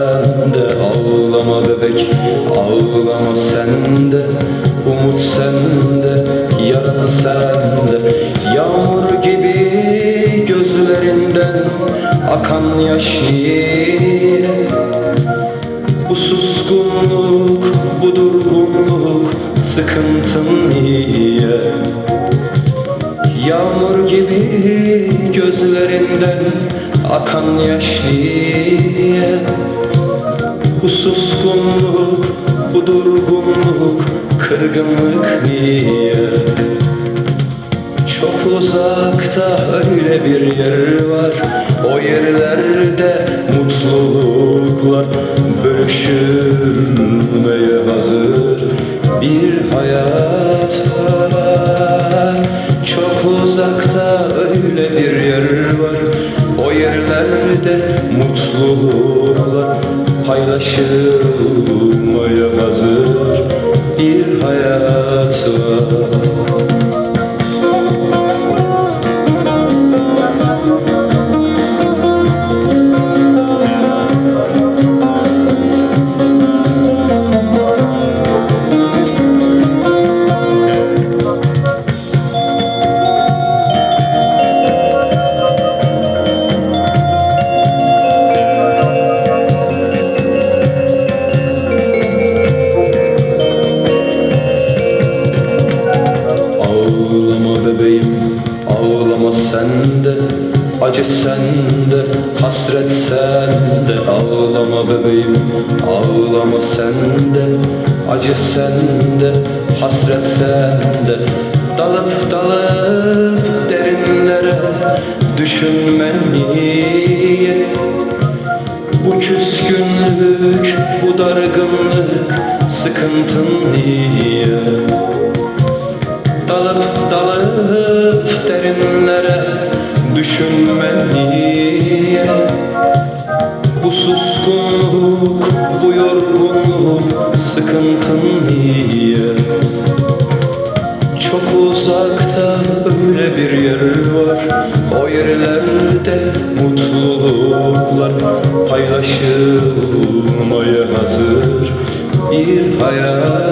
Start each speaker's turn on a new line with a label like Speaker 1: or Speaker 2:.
Speaker 1: sende Ağlama bebek Ağlama sende Umut sende Yarın sende Yağmur gibi gözlerinden Akan yaş niye bu suskunluk, bu durgunluk Sıkıntın niye? Yağmur gibi gözlerinden Akan yaş niye? Bu suskunluk, bu durgunluk Kırgınlık niye? Çok uzakta öyle bir yer var O yerlerde mutluluklar Bölüşülmeye hazır bir hayat var. Çok uzakta öyle bir yer var O yerlerde mutluluklar Paylaşılmaya Ağlama bebeğim, ağlama sende Acı sende, hasret sende. Ağlama bebeğim, ağlama sende Acı sende, hasret sende. Dalıp dalıp derinlere Düşünme niye bu küskünlük, bu dargınlık, sıkıntın niye? Niye? Çok uzakta öyle bir yer var O yerlerde mutluluklar Paylaşılmaya hazır bir hayat